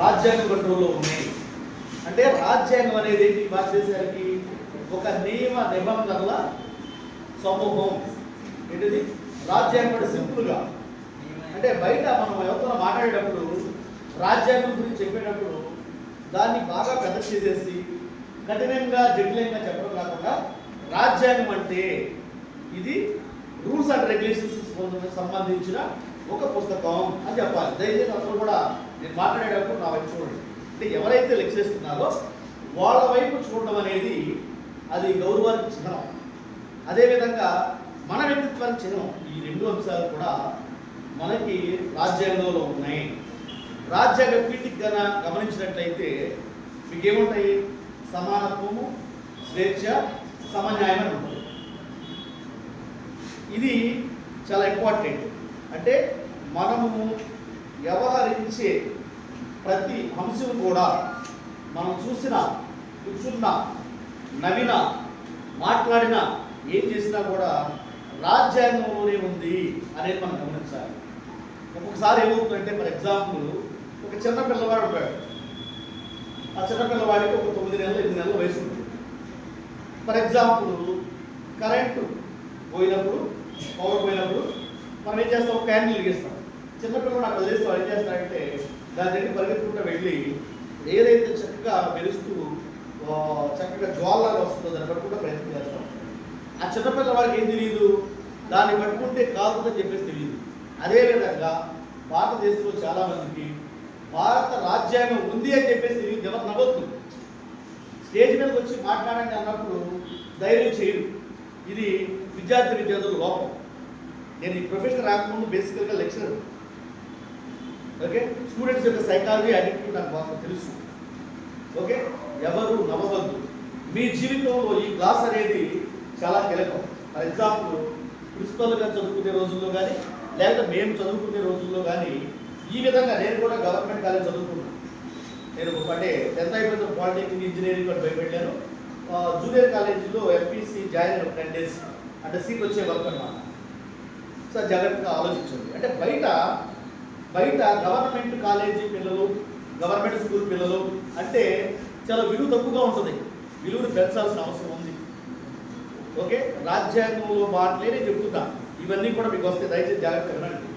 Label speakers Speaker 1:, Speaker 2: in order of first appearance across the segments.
Speaker 1: రాజ్యాంగ కంట్రోల్లో ఉన్నాయి. అంటే రాజ్యాంగం అనేది ఏంటి భారతదేశానికి ఒక నియమ నిబంధనల సమూహం. ఏంటిది? రాజ్యాంగం అంటే సింపుల్గా. అంటే బయట మనం ఎవరితో మాట్లాడేటప్పుడు రాజ్యాంగం గురించి చెప్పేటప్పుడు దాన్ని బాగా పెద్ద చేసేసి కఠినంగా జటిలంగా చెప్పడం కాకుండా రాజ్యాంగం అంటే ఇది రూల్స్ అండ్ రెగ్యులేషన్స్ సంబంధించిన ఒక పుస్తకం అని చెప్పాలి. దయచేసి అందరూ కూడా నేను మాట్లాడేటప్పుడు నా వైపు చూడండి. అంటే ఎవరైతే లెక్చరిస్తున్నారో వాళ్ళ వైపు చూడడం అనేది అది గౌరవానికి చిహ్నం. అదేవిధంగా మన వ్యక్తిత్వానికి చిహ్నం. ఈ రెండు అంశాలు కూడా మనకి రాజ్యాంగంలో ఉన్నాయి. రాజ్యాంగ పీఠికి గన గమనించినట్లయితే మీకేముంటాయి? సమానత్వము స్వేచ్ఛ సమన్యాయం అని ఉంటుంది. ఇది చాలా ఇంపార్టెంట్ అంటే మనము వ్యవహరించే ప్రతి అంశం కూడా మనం చూసిన కూర్చున్న నవ్విన మాట్లాడిన ఏం చేసినా కూడా రాజ్యాంగంలోనే ఉంది అనేది మనం గమనించాలి. ఒక్కొక్కసారి ఏమవుతుందంటే ఫర్ ఎగ్జాంపుల్ ఒక చిన్న పిల్లవాడు ఉంటాడు. ఆ చిన్న పిల్లవాడికి ఒక తొమ్మిది నెలలు ఎనిమిది నెలల వయసు ఉంటుంది. ఫర్ ఎగ్జాంపుల్ కరెంటు పోయినప్పుడు పవర్ పోయినప్పుడు మనం ఏం చేస్తాం? క్యాండిల్ వెలిగిస్తాం. చిన్నపిల్లలు నాకు వదిలేస్తాం ఏం చేస్తాడంటే దాని దగ్గర పరిగెత్తుకుంటూ వెళ్ళి ఏదైతే చక్కగా మెరుస్తూ చక్కగా జ్వాలలాగా వస్తుందో దాన్ని పట్టుకుంటే ప్రయత్నం చేస్తాం. ఆ చిన్నపిల్లవాడికి ఏం తెలియదు దాన్ని పట్టుకుంటే కాలుతుందని చెప్పేసి తెలియదు అదేవిధంగా భారతదేశంలో చాలా మందికి భారత రాజ్యాంగం ఉంది అని చెప్పేసి తెలియదు ఎవరు నవ్వద్దు. స్టేజ్ మీదకి వచ్చి మాట్లాడండి అన్నప్పుడు ధైర్యం చేయరు. ఇది విద్యార్థి విద్యార్థుల లోపం. నేను ఈ ప్రొఫెషన్ రాకముందు బేసికల్గా లెక్చరర్. ఓకే స్టూడెంట్స్ యొక్క సైకాలజీ యాటిట్యూడ్ నాకు బాగా తెలుసు. ఓకే ఎవరు నమ్మవద్దు. మీ జీవితంలో ఈ క్లాస్ అనేది చాలా కీలకం. ఫర్ ఎగ్జాంపుల్ ప్రిన్సిపల్గా చదువుకునే రోజుల్లో కానీ లేకపోతే మేము చదువుకునే రోజుల్లో కానీ ఈ విధంగా నేను కూడా గవర్నమెంట్ కాలేజ్ చదువుకున్నాను. నేను అంటే టెన్త్ అయిపోయిన పాలిటెక్నిక్ ఇంజనీరింగ్ కూడా భయపెట్టాను జూనియర్ కాలేజీలో ఎంపీసీ జాయిన్ అయిన టెన్ డేస్ అంటే సీట్ వచ్చే వరకు అనమాట సార్ జాగ్రత్తగా ఆలోచించండి. అంటే బయట బయట గవర్నమెంట్ కాలేజీ పిల్లలు గవర్నమెంట్ స్కూల్ పిల్లలు అంటే చాలా విలువ తక్కువగా ఉంటుంది. విలువను పెంచాల్సిన అవసరం ఉంది. ఓకే? రాజ్యాంగంలో మాటలే నేను చెప్తున్నా. ఇవన్నీ కూడా మీకు వస్తే దయచేసి జాగ్రత్తగా వినండి.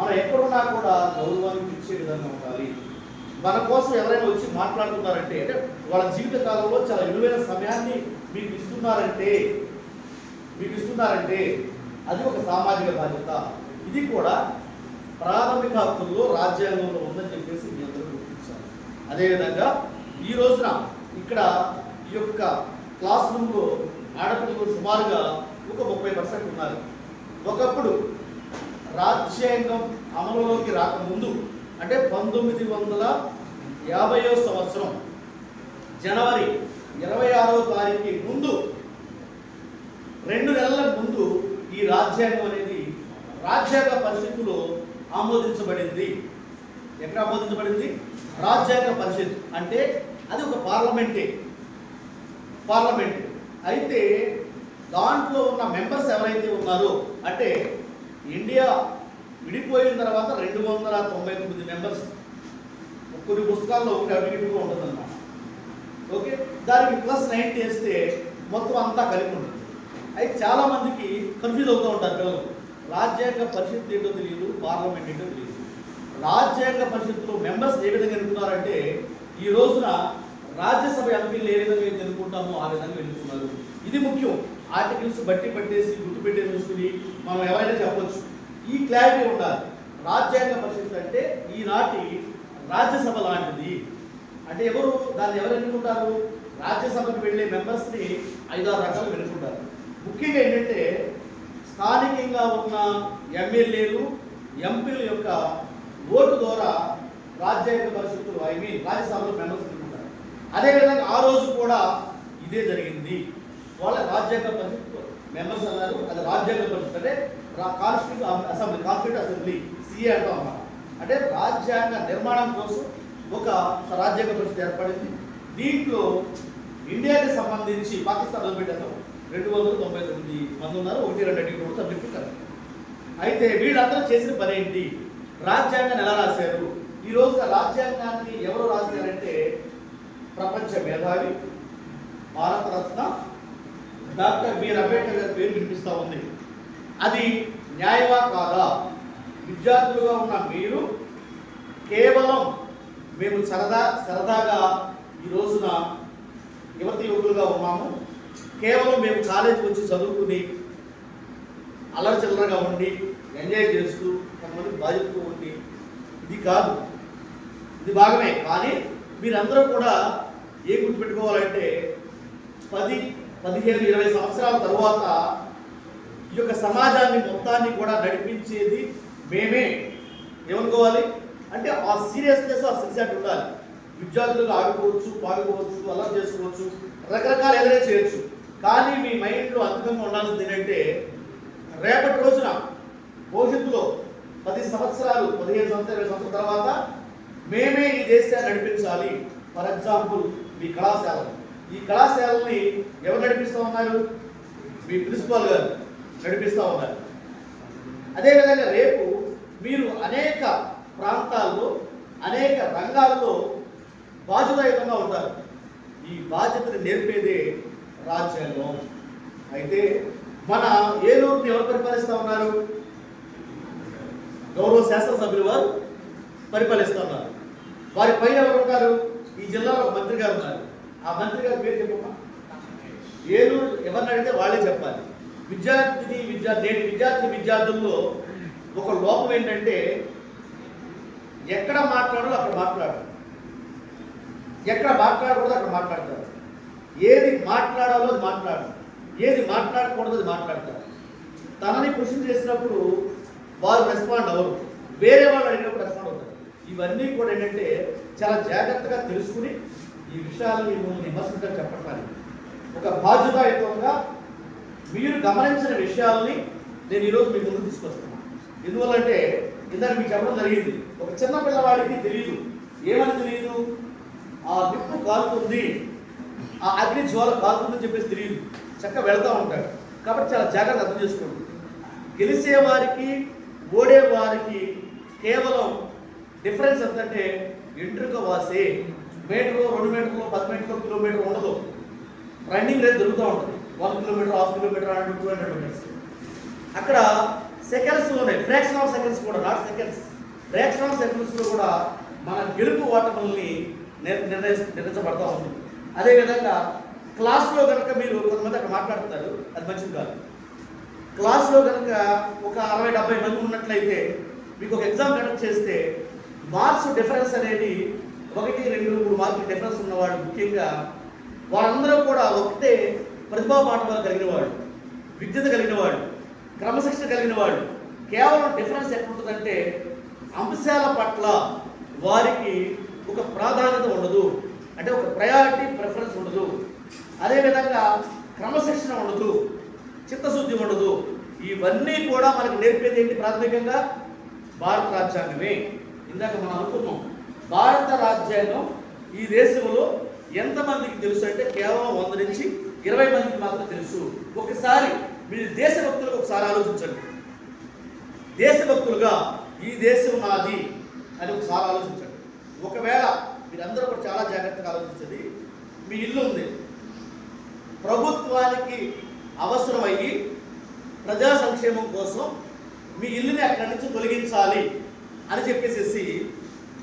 Speaker 1: మనం ఎక్కడున్నా కూడా గౌరవానికి ఇచ్చే విధంగా ఉండాలి. మన కోసం ఎవరైనా వచ్చి మాట్లాడుతున్నారంటే అంటే వాళ్ళ జీవిత కాలంలో చాలా విలువైన సమయాన్ని మీకు ఇస్తున్నారంటే మీకు ఇస్తున్నారంటే అది ఒక సామాజిక బాధ్యత. ఇది కూడా ప్రాథమిక హక్కుల్లో రాజ్యాంగంలో ఉందని చెప్పేసి మీ అందరూ గుర్తించాలి. అదేవిధంగా ఈ రోజున ఇక్కడ ఈ యొక్క క్లాస్ రూమ్లో ఆడపిల్లలు సుమారుగా ఒక ముప్పై పర్సెంట్ ఉన్నారు. ఒకప్పుడు రాజ్యాంగం అమలులోకి రాకముందు అంటే పంతొమ్మిది వందల యాభైవ సంవత్సరం జనవరి ఇరవై ఆరో తారీఖు ముందు రెండు నెలల ముందు ఈ రాజ్యాంగం అనేది రాజ్యాంగ పరిస్థితుల్లో ఆమోదించబడింది. ఎక్కడ ఆమోదించబడింది? రాజ్యాంగ పరిషత్. అంటే అది ఒక పార్లమెంటే. పార్లమెంట్. అయితే దాంట్లో ఉన్న మెంబర్స్ ఎవరైతే ఉన్నారో అంటే ఇండియా విడిపోయిన తర్వాత రెండు వందల తొంభై తొమ్మిది మెంబర్స్ కొన్ని పుస్తకాల్లో ఒకటి అటు ఉంటుందన్నమాట. ఓకే? దానికి ప్లస్ నైన్ చేస్తే మొత్తం అంతా కలిపి ఉంటుంది. అయితే చాలామందికి కన్ఫ్యూజ్ అవుతూ ఉంటారు పిల్లలు. రాజ్యాంగ పరిషత్ ఏంటో తెలియదు పార్లమెంట్ ఏంటో తెలియదు. రాజ్యాంగ పరిషత్తులో మెంబర్స్ ఏ విధంగా ఎన్నుకున్నారంటే ఈ రోజున రాజ్యసభ ఎంపీలు ఏ విధంగా ఎన్నుకుంటామో ఆ విధంగా ఎన్నుకున్నారు. ఇది ముఖ్యం. ఆర్టికల్స్ బట్టి పట్టేసి గుర్తు పెట్టేసి చూసుకుని మనం ఎవరైనా చెప్పవచ్చు ఈ క్లారిటీ ఉండాలి. రాజ్యాంగ పరిషత్ అంటే ఈనాటి రాజ్యసభ లాంటిది. అంటే ఎవరు? దాన్ని ఎవరు ఎన్నుకుంటారు? రాజ్యసభకు వెళ్ళే మెంబర్స్ని ఐదారు రకాలు ఎన్నుకుంటారు. ముఖ్యంగా ఏంటంటే స్థానికంగా ఉన్న ఎమ్మెల్యేలు ఎంపీల యొక్క ఓటు ద్వారా రాజ్యాంగ పరిషత్తులు ఐ మీన్ రాజ్యసభలో మెంబర్స్ ఎన్నుకుంటారు అదేవిధంగా ఆ రోజు కూడా ఇదే జరిగింది. వాళ్ళ రాజ్యాంగ పరిషత్ మెంబర్స్ అన్నారు. అది రాజ్యాంగ పరిషత్ అంటే constitute assembly constitute assembly CA అంటాం అన్నమాట. అంటే రాజ్యాంగ నిర్మాణం కోసం ఒక రాజ్యాంగ పరిషత్ ఏర్పడింది. దీంట్లో ఇండియాకి సంబంధించి పాకిస్తాన్ వదిలిపెట్టారు రెండు వందల తొంభై తొమ్మిది మంది ఉన్నారు. ఒకటి రెండు అడిగి కూడా సబ్జెక్టు కరెక్ట్ అయితే వీళ్ళందరూ చేసిన పని ఏంటి రాజ్యాంగం ఎలా రాశారు? ఈ రోజున రాజ్యాంగాన్ని ఎవరు రాశారంటే ప్రపంచ మేధావి భారతరత్న డాక్టర్ బిఆర్ అంబేద్కర్ గారి పేరు వినిపిస్తూ ఉంది. అది న్యాయమా కాదా? విద్యార్థులుగా ఉన్న మీరు కేవలం మేము సరదా సరదాగా ఈ రోజున యువతి యువకులుగా ఉన్నాము. కేవలం మేము కాలేజీకి వచ్చి చదువుకుని అల్లరి చిల్లరగా ఉండి ఎంజాయ్ చేస్తూ కొంతమంది బాధ్యతతో ఉండి ఇది కాదు. ఇది భాగమే. కానీ మీరందరూ కూడా ఏం గుర్తుపెట్టుకోవాలంటే పది పదిహేను ఇరవై సంవత్సరాల తర్వాత ఈ యొక్క సమాజాన్ని మొత్తాన్ని కూడా నడిపించేది మేమే. ఏమనుకోవాలి? అంటే ఆ సీరియస్నెస్ ఆ సిన్సియారిటీ ఉండాలి. విద్యార్థులు ఆడుకోవచ్చు పాడుకోవచ్చు అల్లరి చేసుకోవచ్చు రకరకాల ఎదురే చేయొచ్చు. కానీ మీ మైండ్లో అద్భుతంగా ఉండాల్సింది ఏంటంటే రేపటి రోజున భవిష్యత్తులో పది సంవత్సరాలు పదిహేను సంవత్సరాలు ఇరవై సంవత్సరాల తర్వాత మేమే ఈ దేశాన్ని నడిపించాలి. ఫర్ ఎగ్జాంపుల్ మీ కళాశాల. ఈ కళాశాలని ఎవరు నడిపిస్తూ ఉన్నారు? మీ ప్రిన్సిపాల్ గారు నడిపిస్తూ ఉన్నారు. అదేవిధంగా రేపు మీరు అనేక ప్రాంతాల్లో అనేక రంగాల్లో బాధ్యతాయుతంగా ఉంటారు. ఈ బాధ్యతను నేర్పేదే రాజ్యాంగం అయితే మన ఏలూరుని ఎవరు పరిపాలిస్తూ ఉన్నారు? గౌరవ శాసనసభ్యులు వారు పరిపాలిస్తూ ఉన్నారు. వారి పైన ఎవరు ఉంటారు? ఈ జిల్లాలో ఒక మంత్రి గారు ఉన్నారు. ఆ మంత్రి గారి పేరు చెప్పమ్మా. ఏలూరు ఎవరిని అడిగితే వాళ్ళే చెప్పాలి. విద్యార్థిని విద్యార్థి నేటి విద్యార్థి విద్యార్థుల్లో ఒక లోపం ఏంటంటే ఎక్కడ మాట్లాడాలో అక్కడ మాట్లాడు. ఎక్కడ మాట్లాడకూడదు అక్కడ మాట్లాడతారు. ఏది మాట్లాడాలో అది మాట్లాడదు ఏది మాట్లాడకూడదు అది మాట్లాడతారు తనని క్వశ్చన్ చేసినప్పుడు వారు రెస్పాండ్ అవ్వరు. వేరే వాళ్ళు అడిగినప్పుడు రెస్పాండ్ అవుతారు. ఇవన్నీ కూడా ఏంటంటే చాలా జాగ్రత్తగా తెలుసుకుని ఈ విషయాలు మిమ్మల్ని విమర్శించడం చెప్పడానికి ఒక బాధ్యతాయుతంగా మీరు గమనించిన విషయాల్ని నేను ఈరోజు మీ ముందు తీసుకొస్తున్నాను ఎందువల్లంటే ఇందాక మీకు చెప్పడం జరిగింది. ఒక చిన్న పిల్లవాడికి తెలియదు ఏమని తెలియదు ఆ నిప్పు కాలుతుంది. ఆ అగ్ని జ్వాల కాలుతుందని చెప్పేసి తెలియదు. చక్కగా వెళ్తూ ఉంటాడు. కాబట్టి చాలా జాగ్రత్త అర్థం చేసుకోండి. గెలిచేవారికి ఓడేవారికి ఓడే వారికి కేవలం డిఫరెన్స్ ఎంతంటే ఎంట్రుక వాసే. మీటర్లో రెండు మీటర్లో పది మీటర్లో కిలోమీటర్ ఉండదు. రన్నింగ్ రేట్ జరుగుతూ ఉంటుంది. One kilometre half kilometre hundred two hundred metres. అక్కడ సెకండ్స్ ఉన్నాయి ఫ్రాక్షన్ ఆఫ్ సెకండ్స్ కూడా నాట్ సెకండ్స్. ఫ్రాక్షన్ ఆఫ్ సెకండ్స్లో కూడా మన గెలుపు ఓటముల్ని నిర్- నిర్ణయి నిర్ణయించబడతా ఉంటుంది అదేవిధంగా క్లాస్లో కనుక మీరు కొంతమంది అక్కడ మాట్లాడుతున్నారు అది మంచిది కాదు. క్లాస్లో కనుక ఒక అరవై డెబ్బై మంది ఉన్నట్లయితే మీకు ఒక ఎగ్జామ్ కండక్ట్ చేస్తే మార్క్స్ డిఫరెన్స్ అనేది ఒకటి రెండు మూడు మార్కులు డిఫరెన్స్ ఉన్నవాడు ముఖ్యంగా వారందరూ కూడా ఒకటే ప్రతిభా పాఠవాలు కలిగిన వాడు విద్యత కలిగిన వాడు క్రమశిక్షణ కలిగిన వాడు కేవలం డిఫరెన్స్ ఎక్కడుంటుందంటే అంశాల పట్ల వారికి ఒక ప్రాధాన్యత ఉండదు. అంటే ఒక ప్రయారిటీ ప్రిఫరెన్స్ ఉండదు. అదేవిధంగా క్రమశిక్షణ ఉండదు చిత్తశుద్ధి ఉండదు. ఇవన్నీ కూడా మనకు నేర్పేది ఏంటి ప్రాథమికంగా? భారత రాజ్యాంగమే. ఇందాక మనం అనుకున్నాం భారత రాజ్యాంగం ఈ దేశంలో ఎంతమందికి తెలుసు అంటే కేవలం వంద నుంచి ఇరవై మందికి మాత్రం తెలుసు. ఒకసారి మీరు దేశభక్తులకు ఒకసారి ఆలోచించండి. దేశభక్తులుగా ఈ దేశం నాది అని ఒకసారి ఆలోచించండి. ఒకవేళ మీరందరూ కూడా చాలా జాగ్రత్తగా ఆలోచించండి. మీ ఇల్లు ఉంది. ప్రభుత్వానికి అవసరమయ్యి ప్రజా సంక్షేమం కోసం మీ ఇల్లుని అక్కడి నుంచి తొలగించాలి అని చెప్పేసేసి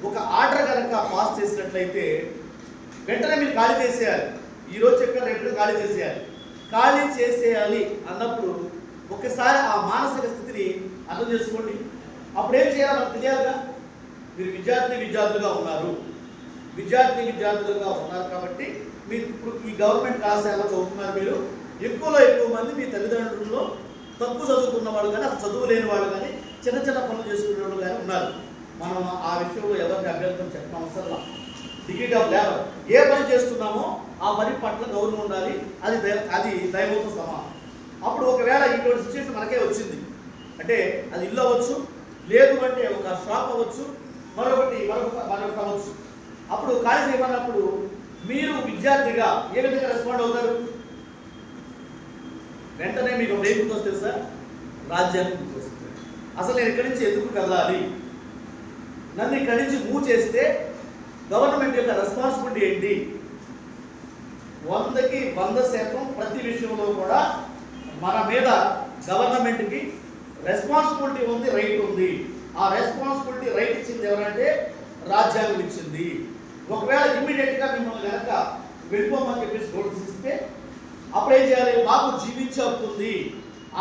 Speaker 1: ఒక ఆర్డర్ కనుక పాస్ చేసినట్లయితే వెంటనే మీరు ఖాళీ చేసేయాలి. ఈరోజు చెప్పిన రేపు ఖాళీ చేసేయాలి. ఖాళీ చేసేయాలి అన్నప్పుడు ఒకసారి ఆ మానసిక స్థితిని అర్థం చేసుకోండి. అప్పుడు ఏం చేయాలి మనకు తెలియాలిగా? మీరు విద్యార్థి విద్యార్థులుగా ఉన్నారు. విద్యార్థి విద్యార్థులుగా ఉన్నారు కాబట్టి మీరు ఇప్పుడు ఈ గవర్నమెంట్ కళాశాలలో చదువుతున్నారు మీరు. ఎక్కువలో ఎక్కువ మంది మీ తల్లిదండ్రుల్లో తక్కువ చదువుకున్న వాళ్ళు కానీ అసలు చదువు లేని వాళ్ళు కానీ చిన్న చిన్న పనులు చేసుకునే వాళ్ళు కానీ ఉన్నారు. మనం ఆ విషయంలో ఎవరికి అభ్యర్థం చెప్పిన అవసరం డిగ్రీ ఆఫ్ లేబర్ ఏ పని చేస్తున్నామో ఆ పని పట్ల గౌరవం ఉండాలి. అది అది దైవంతో సమానం. అప్పుడు ఒకవేళ ఇటువంటి సిచ్యువేషన్ మనకే వచ్చింది. అంటే అది ఇల్లు అవ్వచ్చు లేదు అంటే ఒక షాప్ అవ్వచ్చు మరొకటి మరొక మరొకటి అవ్వచ్చు. అప్పుడు ఖాళీ చేయమన్నప్పుడు మీరు విద్యార్థిగా ఏ విధంగా రెస్పాండ్ అవుతారు? వెంటనే మీకు ఒక ఏం గుర్తొస్తుంది సార్. రాజ్యాంగం గుర్తొస్తుంది అసలు నేను ఇక్కడి నుంచి ఎందుకు కదలాలి? నన్ను ఇక్కడి నుంచి మూవ్ చేస్తే గవర్నమెంట్ యొక్క రెస్పాన్సిబిలిటీ ఏంటి? వందకి వంద శాతం ప్రతి విషయంలో కూడా మన మీద గవర్నమెంట్కి రెస్పాన్సిబిలిటీ ఉంది రైట్ ఉంది. ఆ రెస్పాన్సిబిలిటీ రైట్ ఇచ్చింది ఎవరంటే రాజ్యాంగం ఇచ్చింది. ఒకవేళ ఇమ్మీడియట్గా మిమ్మల్ని కనుక వెళ్ళిపోమని చెప్పేసి నోటీస్ ఇస్తే అప్పుడు ఏం చేయాలి. మాకు జీవించే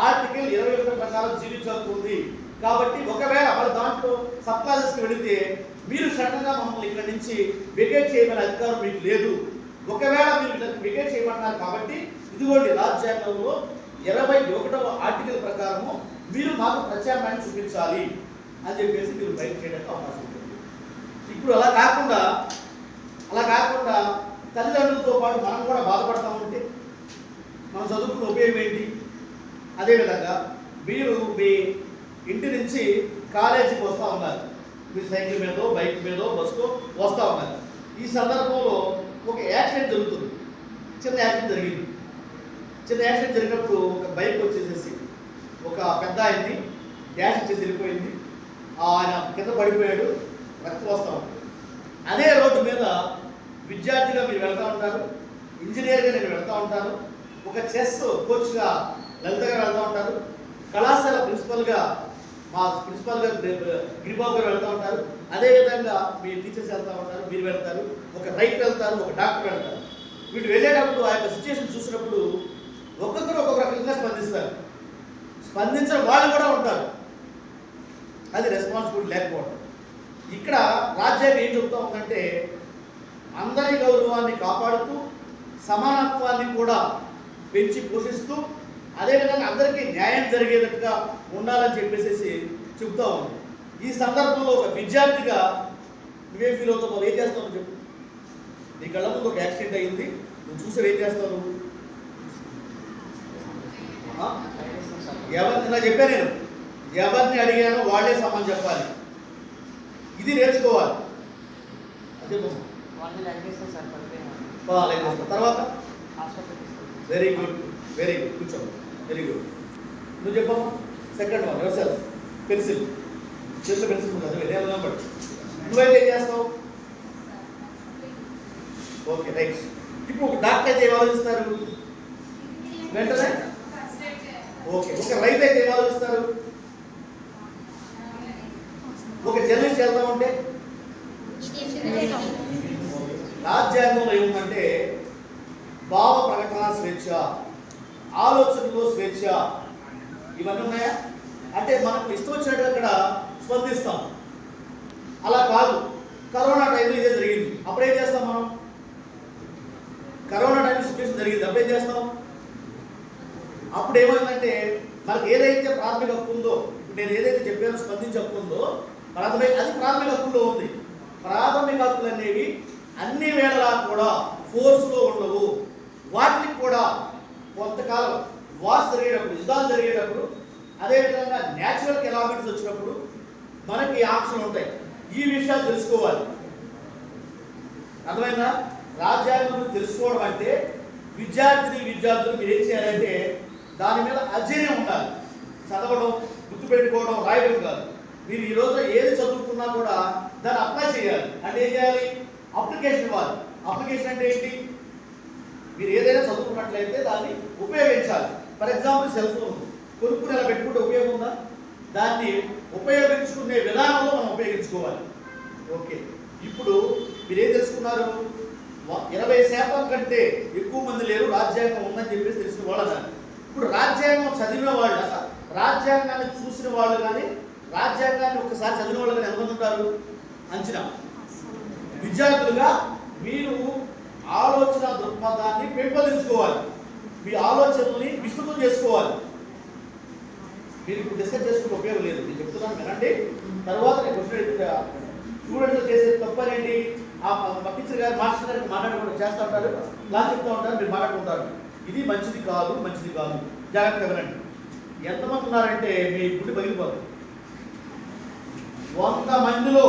Speaker 1: ఆర్టికల్ ఇరవై ఒకటి ప్రకారం జీవించే కాబట్టి ఒకవేళ మరి దాంట్లో సబ్ క్లాసెస్కి వెళితే మీరు సడన్గా మమ్మల్ని ఇక్కడ నుంచి వికెట్ చేయమనే అధికారం మీకు లేదు. ఒకవేళ మీరు వికెట్ చేయమన్నారు కాబట్టి ఇదిగోండి రాజ్యాంగంలో ఇరవై ఒకటవ ఆర్టికల్ ప్రకారము మీరు మాకు ప్రత్యామ్నాయం చూపించాలి అని చెప్పేసి మీరు బయట చేయడానికి అవకాశం ఉంటుంది. ఇప్పుడు అలా కాకుండా అలా కాకుండా తల్లిదండ్రులతో పాటు మనం కూడా బాధపడతా ఉంటే మనం చదువుకున్న ఉపయోగం ఏంటి? అదేవిధంగా మీరు మీ ఇంటి నుంచి కాలేజీకి వస్తూ ఉన్నారు. మీరు సైకిల్ మీదో బైక్ మీదో బస్సుతో వస్తూ ఉన్నారు. ఈ సందర్భంలో ఒక యాక్సిడెంట్ జరుగుతుంది. చిన్న యాక్సిడెంట్ జరిగింది. చిన్న యాక్సిడెంట్ జరిగినప్పుడు ఒక బైక్ వచ్చేసేసి ఒక పెద్ద ఆయన్ని డ్యాష్ వచ్చేసి వెళ్ళిపోయింది. ఆయన కింద పడిపోయాడు. రక్తం వస్తూ ఉంది. అదే రోడ్డు మీద విద్యార్థిగా మీరు వెళ్తూ ఉంటారు ఇంజనీర్గా నేను వెళ్తూ ఉంటాను ఒక చెస్ కోచ్గా లలితగా వెళ్తూ ఉంటారు కళాశాల ప్రిన్సిపల్గా మా ప్రిన్సిపల్గా గిరిబాబు గారు వెళ్తూ ఉంటారు అదేవిధంగా మీ టీచర్స్ వెళ్తూ ఉంటారు మీరు వెళ్తారు ఒక రైట్ వెళ్తారు ఒక డాక్టర్ వెళ్తారు. వీళ్ళు వెళ్ళేటప్పుడు ఆ యొక్క సిచ్యువేషన్ చూసినప్పుడు ఒక్కొక్కరు ఒక్కొక్క రకంగా స్పందిస్తారు. స్పందించిన వాళ్ళు కూడా ఉంటారు. అది రెస్పాన్సిబిలిటీ లేకపోవడం. ఇక్కడ రాజ్యాంగం ఏం చెప్తా ఉందంటే అందరి గౌరవాన్ని కాపాడుతూ సమానత్వాన్ని కూడా పెంచి పోషిస్తూ అదేవిధంగా అందరికీ న్యాయం జరిగేటట్టుగా ఉండాలని చెప్పేసి చెప్తా ఉంది ఈ సందర్భంలో ఒక విద్యార్థిగా నువ్వేం ఫీల్ అవుతావు నువ్వు ఏం చేస్తావు చెప్పు. నీ కళ్ళ ముందు ఒక యాక్సిడెంట్ అయింది నువ్వు చూసి ఏం చేస్తావు నువ్వు? ఎవరిని ఇలా చెప్పా నేను? ఎవరిని అడిగానో వాళ్ళే సమాధానం చెప్పాలి. ఇది నేర్చుకోవాలి. అదే తర్వాత? వెరీ గుడ్ వెరీ గుడ్ కూర్చో వెరీ గుడ్ నువ్వు చెప్పమ్మా సెకండ్ వన్ ఎవరు సార్ పెన్సిల్ చేతిలో పెన్సిల్ ఉంది? అది వెళ్ళే బట్ నువ్వైతే ఏం చేస్తావు? ఓకే రైట్ ఇప్పుడు ఒక డాక్టర్ అయితే ఏం ఆలోచిస్తారు? వెంటనే? ఓకే ఒక రైతు అయితే ఏం ఆలోచిస్తారు? ఒక జర్నలిస్ట్ వెళ్తా ఉంటే రాజ్యాంగంలో ఏముందంటే భావ ప్రకటన స్వేచ్ఛ ఆలోచనలో స్వేచ్ఛ. ఇవన్నీ ఉన్నాయా? అంటే మనకు ఇష్టం వచ్చినట్టు అక్కడ స్పందిస్తాం. అలా కాదు. కరోనా టైంలో ఇదే జరిగింది. అప్పుడు ఏం చేస్తాం మనం? కరోనా టైంలో సిచ్యువేషన్ జరిగింది. అప్పుడు ఏం చేస్తాం? అప్పుడు ఏమైందంటే మనకు ఏదైతే ప్రాథమిక హక్కు ఉందో నేను ఏదైతే చెప్పానో స్పందించే హక్కు ఉందో ప్రాథమిక అది ప్రాథమిక హక్కులో ఉంది. ప్రాథమిక హక్కులు అనేవి అన్ని వేళలా కూడా ఫోర్స్లో ఉండవు. వాటికి కూడా కొంతకాలం వాస్ జరిగేటప్పుడు యుద్ధాలు జరిగేటప్పుడు అదేవిధంగా న్యాచురల్ కెలామిటీస్ వచ్చినప్పుడు మనకి ఆప్షన్ ఉంటాయి. ఈ విషయాలు తెలుసుకోవాలి. అర్థమైందా? రాజ్యాంగం తెలుసుకోవడం అంటే విద్యార్థిని విద్యార్థులు మీరు ఏం చేయాలంటే దాని మీద అధ్యయనం ఉండాలి. చదవడం గుర్తుపెట్టుకోవడం రాయడం కాదు. మీరు ఈ రోజున ఏది చదువుకున్నా కూడా దాన్ని అప్లై చేయాలి. అంటే ఏం చేయాలి? అప్లికేషన్ ఇవ్వాలి. అప్లికేషన్ అంటే ఏంటి? మీరు ఏదైనా చదువుకున్నట్లయితే దాన్ని ఉపయోగించాలి. ఫర్ ఎగ్జాంపుల్ సెల్ ఫోన్ కొనుక్కుని అలా పెట్టుకుంటే ఉపయోగం ఉందా? దాన్ని ఉపయోగించుకునే విధానంలో మనం ఉపయోగించుకోవాలి. ఓకే. ఇప్పుడు మీరు ఏం తెలుసుకున్నారు? ఇరవై శాతం కంటే ఎక్కువ మంది లేరు రాజ్యాంగం ఉందని చెప్పేసి తెలిసిన వాళ్ళు అన్నారు. ఇప్పుడు రాజ్యాంగం చదివిన వాళ్ళు రాజ్యాంగాన్ని చూసిన వాళ్ళు కానీ రాజ్యాంగాన్ని ఒకసారి చదివిన వాళ్ళు కానీ ఎంతమంది ఉంటారు? అంచనా. విద్యార్థులుగా మీరు ఆలోచన దృక్పథాన్ని పెంపొందించుకోవాలి. మీ ఆలోచనల్ని విస్తృతం చేసుకోవాలి. మీరు ఇప్పుడు డిస్కస్ చేసుకునే ఉపయోగం లేదు. నేను చెప్తున్నాను వినండి. తర్వాత నేను క్వశ్చన్ స్టూడెంట్స్ చేసే తప్పనేంటి ఆ టీచర్ గారు మాస్టర్ గారికి మాట్లాడకుండా చేస్తూ ఉంటారు ఇలా చెప్తూ ఉంటారు మీరు మాట్లాడుకుంటారు. ఇది మంచిది కాదు మంచిది కాదు. జాగ్రత్తగా వినండి. ఎంతమంది ఉన్నారంటే మీ గుడి పగిలిపోతుంది వంద మందిలో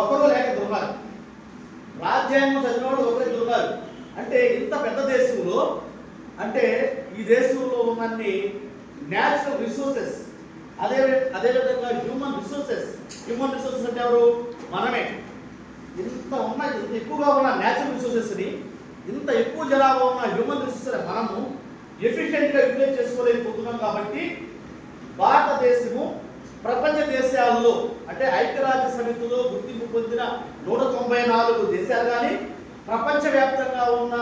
Speaker 1: ఒకరు లేక ఇద్దరు ఉన్నారు. రాజ్యాంగం చదివిన వాళ్ళు ఒకరు ఉన్నారు అంటే ఇంత పెద్ద దేశంలో అంటే ఈ దేశంలో ఉన్నన్ని న్యాచురల్ రిసోర్సెస్ అదే అదేవిధంగా హ్యూమన్ రిసోర్సెస్ హ్యూమన్ రిసోర్సెస్ అంటే ఎవరు? మనమే. ఇంత ఉన్న ఇంత ఎక్కువగా ఉన్న న్యాచురల్ రిసోర్సెస్ని ఇంత ఎక్కువ జనాభా ఉన్న హ్యూమన్ రిసోర్సెస్ మనము ఎఫిషియెంట్గా యూటిలైజ్ చేసుకోలేకపోతున్నాం కాబట్టి భారతదేశము ప్రపంచ దేశాల్లో అంటే ఐక్యరాజ్య సమితిలో గుర్తింపు పొందిన నూట తొంభై నాలుగు దేశాలు కానీ ప్రపంచవ్యాప్తంగా ఉన్న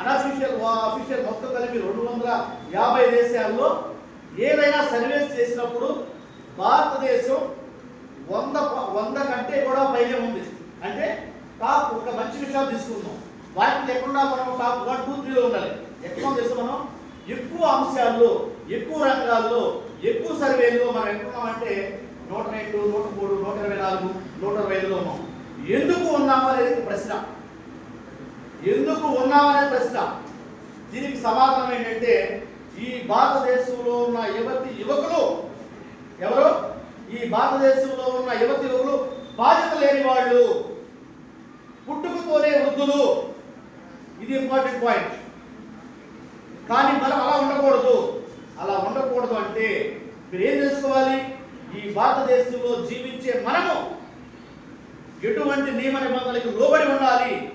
Speaker 1: అనఫీషియల్ అఫీషియల్ మొత్తం కలిపి రెండు వందల యాభై దేశాల్లో ఏదైనా సర్వేస్ చేసినప్పుడు భారతదేశం వంద వంద కంటే కూడా పైనే ఉంది. అంటే టాప్ ఒక మంచి విషయాలు తీసుకుందాం. వాటిని లేకుండా మనం టాప్ వన్ టూ త్రీలో ఉండాలి. ఎక్కువ తెలుసు మనం? ఎక్కువ అంశాల్లో ఎక్కువ రంగాల్లో ఎక్కువ సర్వేల్లో మనం ఎక్కడున్నామంటే నూట రెండు నూట మూడు నూట ఇరవై నాలుగు నూట ఇరవై ఐదులో ఉన్నాం. ఎందుకు ఉన్నాము అనేది ప్రశ్న. ఎందుకు ఉన్నామనే ప్రశ్న. దీనికి సమాధానం ఏంటంటే ఈ భారతదేశంలో ఉన్న యువతి యువకులు ఎవరు? ఈ భారతదేశంలో ఉన్న యువతి యువకులు బాధ్యత లేని వాళ్ళు పుట్టుకతోనే వృద్ధులు. ఇది ఇంపార్టెంట్ పాయింట్. కానీ మనం అలా ఉండకూడదు. అలా ఉండకూడదు అంటే మీరు ఏం చేసుకోవాలి ఈ భారతదేశంలో జీవించే మనము ఎటువంటి నియమ నిబంధనలకు లోబడి ఉండాలి?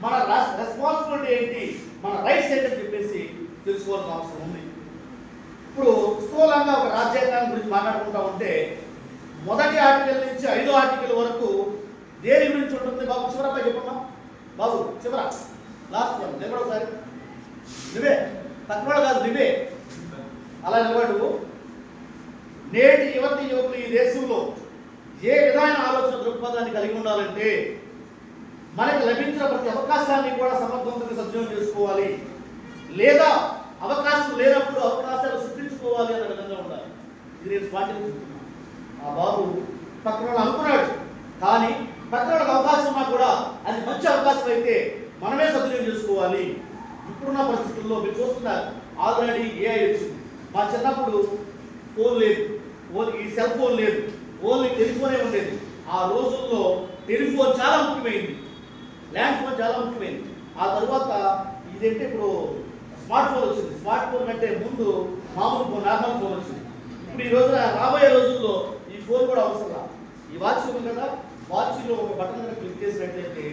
Speaker 1: మన రెస్పాన్సిబిలిటీ ఏంటి? మన రైట్స్ ఏంటని చెప్పేసి తెలుసుకోవాల్సిన అవసరం ఉంది. ఇప్పుడు స్థూలంగా ఒక రాజ్యాంగాన్ని గురించి మాట్లాడుకుంటా ఉంటే మొదటి ఆర్టికల్ నుంచి ఐదో ఆర్టికల్ వరకు దేని గురించి ఉంటుంది బాబు? చివరపై చెప్పమ్మా. బాబు చివర. Last one. ఒకసారి. నువ్వే. తక్కువ కాదు నువ్వే. అలా నిలబడు. నేటి యువతి యువకులు ఈ దేశంలో ఏ విధమైన ఆలోచన దృక్పథాన్ని కలిగి ఉండాలంటే మనకు లభించిన ప్రతి అవకాశాన్ని కూడా సమర్థవంతంగా సద్వినియోగం చేసుకోవాలి. లేదా అవకాశం లేనప్పుడు అవకాశాలు సృష్టించుకోవాలి అనే విధంగా ఉండాలి. ఇది నేను స్పాటిల్ ఆ బాబు పక్కన అనుకున్నాడు. కానీ పక్కన అవకాశం కూడా అది మంచి అవకాశం అయితే మనమే సద్వినియోగం చేసుకోవాలి. ఇప్పుడున్న పరిస్థితుల్లో మీరు చూస్తున్నారు ఆల్రెడీ ఏఐ వచ్చింది. మా చిన్నప్పుడు ఫోన్ లేదు. ఓన్లీ ఈ సెల్ ఫోన్ లేదు. ఓన్లీ టెలిఫోనే ఉండేది. ఆ రోజుల్లో టెలిఫోన్ చాలా ముఖ్యమైంది. ల్యాండ్ ఫోన్ చాలా ముఖ్యమైంది. ఆ తర్వాత ఇదంటే ఇప్పుడు స్మార్ట్ ఫోన్ వచ్చింది. స్మార్ట్ ఫోన్ కంటే ముందు మామూలు ఫోన్ నార్మల్ ఫోన్ వచ్చింది. ఇప్పుడు ఈ రోజున రాబోయే రోజుల్లో ఈ ఫోన్ కూడా అవసరం ఈ వాచ్ ఉంది కదా వాచ్లో ఒక బటన్ కనుక క్లిక్ చేసినట్లయితే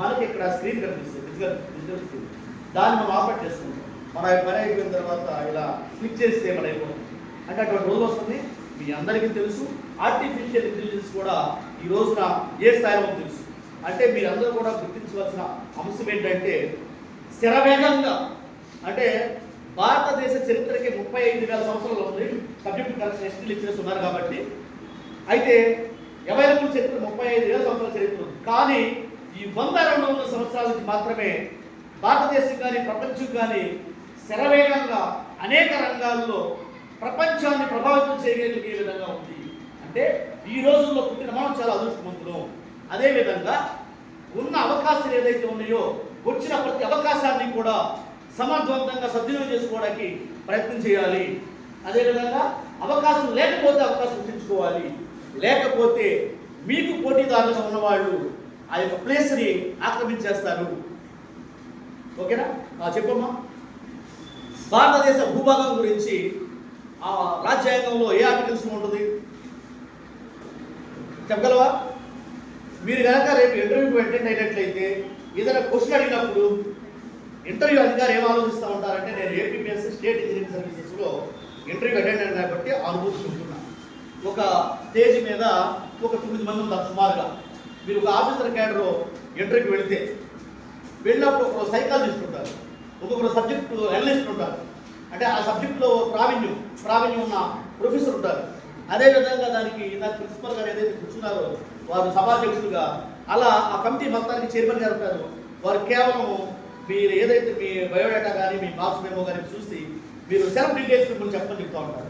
Speaker 1: మనకి ఇక్కడ స్క్రీన్ కనిపిస్తుంది. డిజిటల్ డిజిటల్ స్క్రీన్ దాన్ని మనం ఆపరేట్ చేసుకుంటాం. మన పని అయిపోయిన తర్వాత ఇలా క్లిక్ చేస్తే మన అయిపోతుంది అంటే అటువంటి రోజు వస్తుంది. మీ అందరికీ తెలుసు. ఆర్టిఫిషియల్ ఇంటెలిజెన్స్ కూడా ఈ రోజున ఏ స్థాయిలో తెలుసు. అంటే మీరందరూ కూడా గుర్తించవలసిన అంశం ఏంటంటే శరవేగంగా. అంటే భారతదేశ చరిత్రకి ముప్పై ఐదు వేల సంవత్సరాలు ఉంది. సబ్జెక్ట్ కరెక్షన్ ఎస్టీ లెక్చరర్స్ ఉన్నారు కాబట్టి. అయితే అవైలబుల్ చరిత్ర ముప్పై ఐదు వేల సంవత్సరాల చరిత్ర ఉంది. కానీ ఈ వంద రెండు వందల సంవత్సరాలకి మాత్రమే భారతదేశం కానీ ప్రపంచం కానీ శరవేగంగా అనేక రంగాల్లో ప్రపంచాన్ని ప్రభావితం చేయగలిగే విధంగా ఉంది. అంటే ఈ రోజుల్లో పుట్టిన మనం చాలా అదృష్టవంతులం. అదేవిధంగా ఉన్న అవకాశాలు ఏదైతే ఉన్నాయో వచ్చిన ప్రతి అవకాశాన్ని కూడా సమర్థవంతంగా సద్వినియోగం చేసుకోవడానికి ప్రయత్నం చేయాలి. అదేవిధంగా అవకాశం లేకపోతే అవకాశం సృష్టించుకోవాలి లేకపోతే మీకు పోటీదారులుగా ఉన్నవాళ్ళు ఆ యొక్క ప్లేస్ని ఆక్రమించేస్తారు. ఓకేనా? చెప్పమ్మా. భారతదేశ భూభాగం గురించి ఆ రాజ్యాంగంలో ఏ ఆర్టికల్స్ ఉంటుంది? చెప్పగలవా? మీరు కనుక రేపు ఇంటర్వ్యూకి అటెండ్ అయినట్లయితే ఏదైనా క్వశ్చన్ అడిగినప్పుడు ఇంటర్వ్యూ అధికారి ఏం ఆలోచిస్తూ ఉంటారంటే నేను ఏపీఎస్ స్టేట్ ఇంజనీరింగ్ సర్వీసెస్లో ఇంటర్వ్యూ అటెండ్ అయినా కాబట్టి అనుభూతి ఒక స్టేజ్ మీద ఒక తొమ్మిది మంది ఉంటారు సుమారుగా. మీరు ఒక ఆఫీసర్ క్యాడర్ ఇంటర్వ్యూకి వెళితే వెళ్ళినప్పుడు ఒక సైకాలజిస్ట్ ఉంటారు. ఒక్కొక్కరు సబ్జెక్టు అనలిస్ట్ ఉంటారు. అంటే ఆ సబ్జెక్టులో ప్రావీణ్యం ప్రావీణ్యం ఉన్న ప్రొఫెసర్ ఉంటారు. అదేవిధంగా దానికి దాని ప్రిన్సిపల్ గారు ఏదైతే కూర్చున్నారో వారు సభాధ్యక్షులుగా అలా ఆ కమిటీ మొత్తానికి చైర్మన్ గారు ఉంటారు. వారు కేవలం మీరు ఏదైతే మీ బయోడేటా కానీ మీ మార్క్స్ మేమో కానీ చూసి మీరు సెల్ఫ్ డీటెయిల్స్ మిమ్మల్ని చెప్పని చెప్తూ ఉంటారు.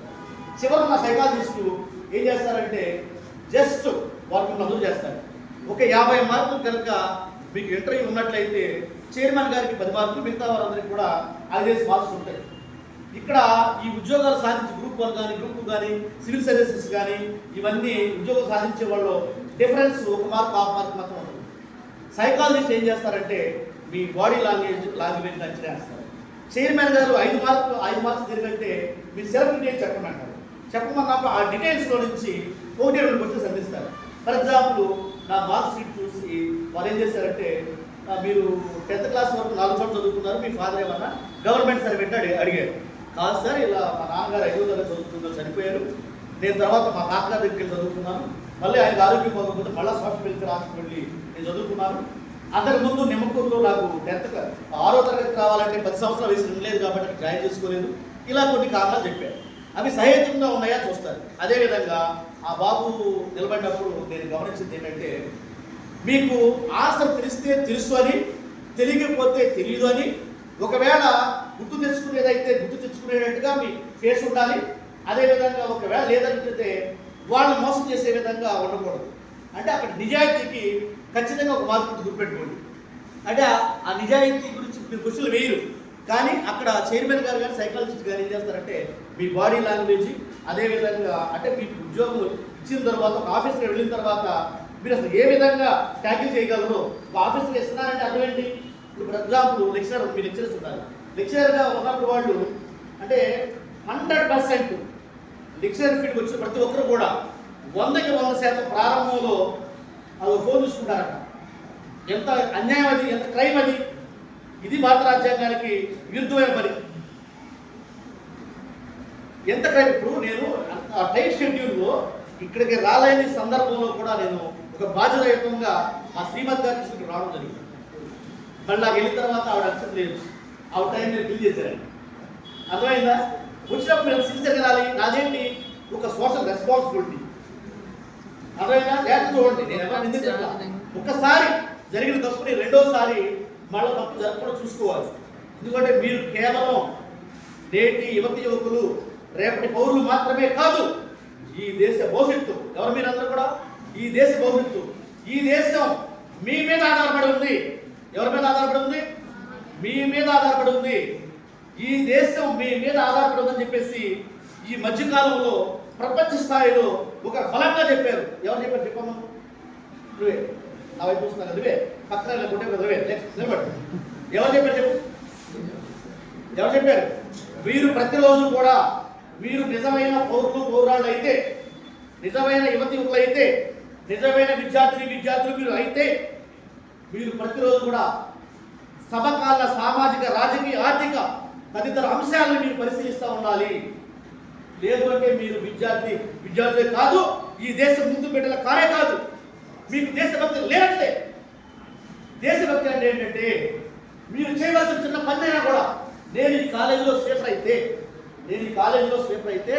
Speaker 1: చివరి మా సైకాలజిస్టు ఏం చేస్తారంటే జస్ట్ వారు మిమ్మల్ని చేస్తారు. ఒక యాభై మార్కులు కనుక మీకు ఇంటర్వ్యూ ఉన్నట్లయితే చైర్మన్ గారికి పది మార్కులు మిగతా వారందరికీ కూడా ఐదేసి మార్క్స్ ఉంటాయి. ఇక్కడ ఈ ఉద్యోగాలు సాధించే గ్రూప్ వన్ కానీ గ్రూప్ టూ కానీ సివిల్ సర్వీసెస్ కానీ ఇవన్నీ ఉద్యోగం సాధించే వాళ్ళు డిఫరెన్స్ ఒక మార్క్ హాఫ్ మార్క్ మాత్రం ఉంటుంది సైకాలజిస్ట్ ఏం చేస్తారంటే మీ బాడీ లాంగ్వేజ్ లాంగ్వేజ్ అంచనా వేస్తారు చైర్మన్ గారు ఐదు మార్కులు ఐదు మార్క్స్ తిరిగంటే మీరు సెల్ఫ్ డీటెయిల్స్ చెప్పమంటారు. చెప్పమన్నప్పుడు ఆ డీటెయిల్స్లో నుంచి ఒకటి రెండు క్వశ్చన్స్ అందిస్తారు. ఫర్ ఎగ్జాంపుల్ నా మార్క్ షీట్ వాళ్ళు ఏం చేశారంటే మీరు టెన్త్ క్లాస్ వరకు నాలుగు చోట్ల చదువుకున్నారు మీ ఫాదర్ ఏమన్నా గవర్నమెంట్ సర్వెంట్ అడి అడిగారు కాదు సార్ ఇలా మా నాన్నగారు ఐదో తరగతి చదువుతుందో చనిపోయారు. నేను తర్వాత మా నాన్నగారి దగ్గరికి వెళ్ళి చదువుకున్నాను. మళ్ళీ ఆయన ఆరోగ్యం పోకపోతే మళ్ళీ సాఫ్ట్ వెల్ఫేర్ హాస్పిటల్ వెళ్ళి నేను చదువుకున్నాను. అంతకుముందు నిమ్మకూరులో నాకు టెన్త్ ఆరో తరగతి రావాలంటే పది సంవత్సరాలు వయసు ఉండలేదు కాబట్టి జాయిన్ చేసుకోలేదు. ఇలా కొన్ని కారణాలు చెప్పారు. అవి సహేతుకంగా ఉన్నాయా చూస్తారు. అదేవిధంగా ఆ బాబు నిలబడినప్పుడు నేను గమనించింది ఏంటంటే మీకు ఆన్సర్ తెలిస్తే తెలుసు అని తెలియకపోతే తెలియదు అని ఒకవేళ గుర్తు తెచ్చుకునేదైతే గుర్తు తెచ్చుకునేటట్టుగా మీ ఫేస్ ఉండాలి. అదేవిధంగా ఒకవేళ లేదనుకుంటే వాళ్ళని మోసం చేసే విధంగా ఉండకూడదు. అంటే అక్కడ నిజాయితీకి ఖచ్చితంగా ఒక మార్పు గుర్తుపెట్టుకోండి అంటే ఆ- ఆ నిజాయితీ గురించి మీరు క్వశ్చన్లు వేయరు. కానీ అక్కడ చైర్మన్ గారు కానీ సైకాలజిస్ట్ గారు ఏం చేస్తారంటే మీ బాడీ లాంగ్వేజ్ అదేవిధంగా అంటే మీకు ఉద్యోగం ఇచ్చిన తర్వాత ఒక ఆఫీస్కి వెళ్ళిన తర్వాత మీరు అసలు ఏ విధంగా ట్యాకిల్ చేయగలరు ఆఫీస్కి ఇస్తున్నారంటే అర్థం ఏంటి ఇప్పుడు ఫర్ ఎగ్జాంపుల్ లెక్చరర్ మీ లెక్చరర్స్ ఉన్నారు. లెక్చరర్గా ఉన్నప్పుడు వాళ్ళు అంటే హండ్రెడ్ పర్సెంట్ లెక్చరర్ ఫీల్డ్కి వచ్చిన ప్రతి ఒక్కరు కూడా వందకి వంద శాతం ప్రారంభంలో అది ఫోన్ చూసుకుంటారట. ఎంత అన్యాయం అది ఎంత క్రైమ్ అది? ఇది భారత రాజ్యాంగానికి విరుద్ధమైన పని. ఎంత క్రైమ్ ఇప్పుడు నేను ఆ టైట్ షెడ్యూల్లో ఇక్కడికి రాలేని సందర్భంలో కూడా నేను ఒక బాధ్యతాయుతంగా మా శ్రీమతి గారి తీసుకుని రావడం జరిగింది. మళ్ళీ నాకు వెళ్ళిన తర్వాత ఆవిడ అక్షరం లేదు ఆవిడ టైం నేను బిల్ చేశాను అర్థమైందా? వచ్చినప్పుడు నేను సిన్సియర్గా రాలి నాదేంటి? ఒక సోషల్ రెస్పాన్సిబిలిటీ అర్థమైందా? లేకపోతే చూడండి నేను ఎవరు నిందించట్లా? ఒక్కసారి జరిగిన తప్పుని రెండోసారి మళ్ళీ తప్పు జరగకుండా చూసుకోవాలి. ఎందుకంటే మీరు కేవలం నేటి యువతి యువకులు రేపటి పౌరులు మాత్రమే కాదు ఈ దేశ భవిష్యత్తు. ఎవరు మీరందరూ కూడా? ఈ దేశ భవిష్యత్తు ఈ దేశం మీ మీద ఆధారపడి ఉంది. ఎవరి మీద ఆధారపడి ఉంది? మీ మీద ఆధారపడి ఉంది. ఈ దేశం మీ మీద ఆధారపడి ఉందని చెప్పేసి ఈ మధ్యకాలంలో ప్రపంచ స్థాయిలో ఒక బలంగా చెప్పారు. ఎవరు చెప్పారు? చెప్పమ్మా నువ్వే. నా వైపు చూస్తున్నా నువ్వే. పక్కన కొట్టే నువ్వే నెక్స్ట్ నిలబడు. ఎవరు చెప్పారు చెప్పు? ఎవరు చెప్పారు? మీరు ప్రతిరోజు కూడా మీరు నిజమైన పౌరులు పౌరాళ్ళు అయితే నిజమైన యువతి యువకులు అయితే నిజమైన విద్యార్థిని విద్యార్థులు మీరు అయితే మీరు ప్రతిరోజు కూడా సమకాల సామాజిక రాజకీయ ఆర్థిక తదితర అంశాలను మీరు పరిశీలిస్తూ ఉండాలి. లేదు అంటే మీరు విద్యార్థి విద్యార్థులే కాదు ఈ దేశం ముందు బిడ్డల కారే కాదు. మీకు దేశభక్తి లేనట్లే దేశభక్తి అంటే ఏంటంటే మీరు చేయవలసిన చిన్న పని కూడా నేను ఈ కాలేజీలో సేఫ్ అయితే నేను ఈ కాలేజీలో సేఫ్ అయితే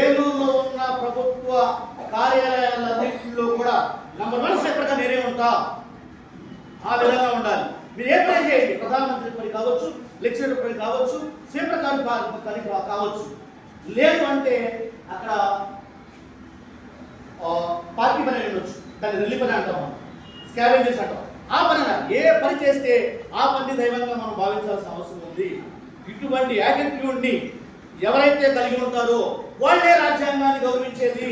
Speaker 1: ఏలూరులో ఉన్న ప్రభుత్వ కార్యాలయాలన్నింటిలో కూడా నంబర్ వన్ స్వీపర్గా నేనే ఉంటా. ఆ విధంగా ఉండాలి. మీరు ఏ పని చేయండి? ప్రధానమంత్రి పని కావచ్చు లెక్చరర్ పని కావచ్చు స్వీపర్ కాని పని కావచ్చు. లేదు అంటే అక్కడ పార్టీ పని ఉండొచ్చు. దాన్ని రెల్లి పని అంటాం మనం. స్కావెంజర్స్ అంటాం. ఆ పని ఏ పని చేస్తే ఆ పని దైవంగా మనం భావించాల్సిన అవసరం ఉంది. ఇటువంటి యాటిట్యూడ్ని ఎవరైతే కలిగి ఉంటారో వాళ్ళే రాజ్యాంగాన్ని గౌరవించేది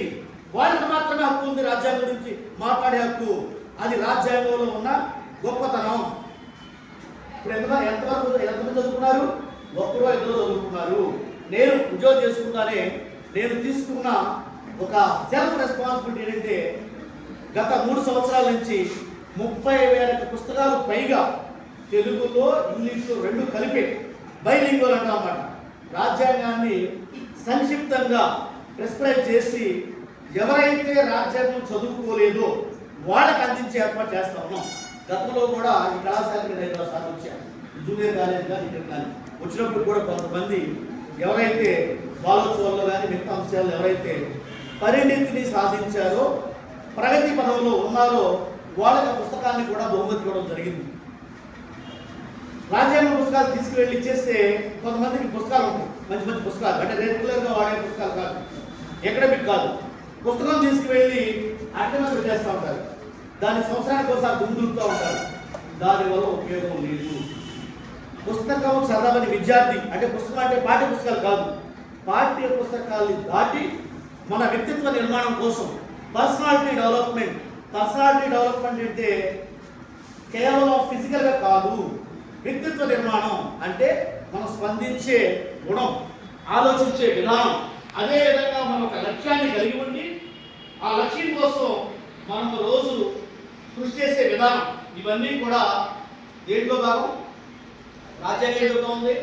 Speaker 1: వారికి మాత్రమే హక్కు ఉంది రాజ్యాంగం గురించి మాట్లాడే హక్కు. అది రాజ్యాంగంలో ఉన్న గొప్పతనం. ఇప్పుడు ఎంత ఎంతవరకు ఎంతమంది చదువుకున్నారు? ఒక్కరో ఇద్దరు చదువుకున్నారు. నేను ఉద్యోగం చేసుకున్నానే నేను తీసుకున్న ఒక సెల్ఫ్ రెస్పాన్సిబిలిటీ ఏంటంటే గత మూడు సంవత్సరాల నుంచి ముప్పై వేల పుస్తకాలు పైగా తెలుగులో ఇంగ్లీష్లో రెండు కలిపి బైలింగ్వల్ అంటాం అన్నమాట. రాజ్యాంగాన్ని సంక్షిప్తంగా ప్రిస్క్రైబ్ చేసి ఎవరైతే రాజ్యాంగం చదువుకోలేదో వాళ్ళకి అందించే ఏర్పాటు చేస్తా ఉన్నాం. గతంలో కూడా ఈ కళాశాలకి నేను ఐదు సార్లు వచ్చాను జూనియర్ కాలేజ్ కానీ ఇక్కడ కానీ వచ్చినప్పుడు కూడా కొంతమంది ఎవరైతే బాలోత్సవాల్లో కానీ మిగతా అంశాలు ఎవరైతే పరిణితిని సాధించారో ప్రగతి పదంలో ఉన్నారో వాళ్ళకి పుస్తకాన్ని కూడా బహుమతి ఇవ్వడం జరిగింది. రాజ్యాంగ పుస్తకాలు తీసుకువెళ్ళి ఇచ్చేస్తే కొంతమందికి పుస్తకాలు ఉంటాయి. మంచి మంచి పుస్తకాలు. అంటే రెగ్యులర్గా వాడే పుస్తకాలు కాదు. ఎకడమిక్ కాదు. పుస్తకం తీసుకువెళ్ళి అటెండెన్స్ చేస్తూ ఉంటారు. దాని సంవత్సరానికి ఒకసారి దుందులుతూ ఉంటారు. దానివల్ల ఉపయోగం లేదు. పుస్తకం చదవని విద్యార్థి అంటే పుస్తకం అంటే పాఠ్య పుస్తకాలు కాదు. పాఠ్య పుస్తకాలని దాటి మన వ్యక్తిత్వ నిర్మాణం కోసం పర్సనాలిటీ డెవలప్మెంట్ పర్సనాలిటీ డెవలప్మెంట్ అంటే కేవలం ఫిజికల్గా కాదు వ్యక్తిత్వ నిర్మాణం అంటే మనం స్పందించే గుణం ఆలోచించే విధానం. అదే విధంగా మనం ఒక లక్ష్యాన్ని కలిగి ఉండి ఆ లక్ష్యం కోసం మనం రోజు కృషి చేసే విధానం ఇవన్నీ కూడా దేంట్లో భాగం? రాజ్యాంగంలో ఉంది.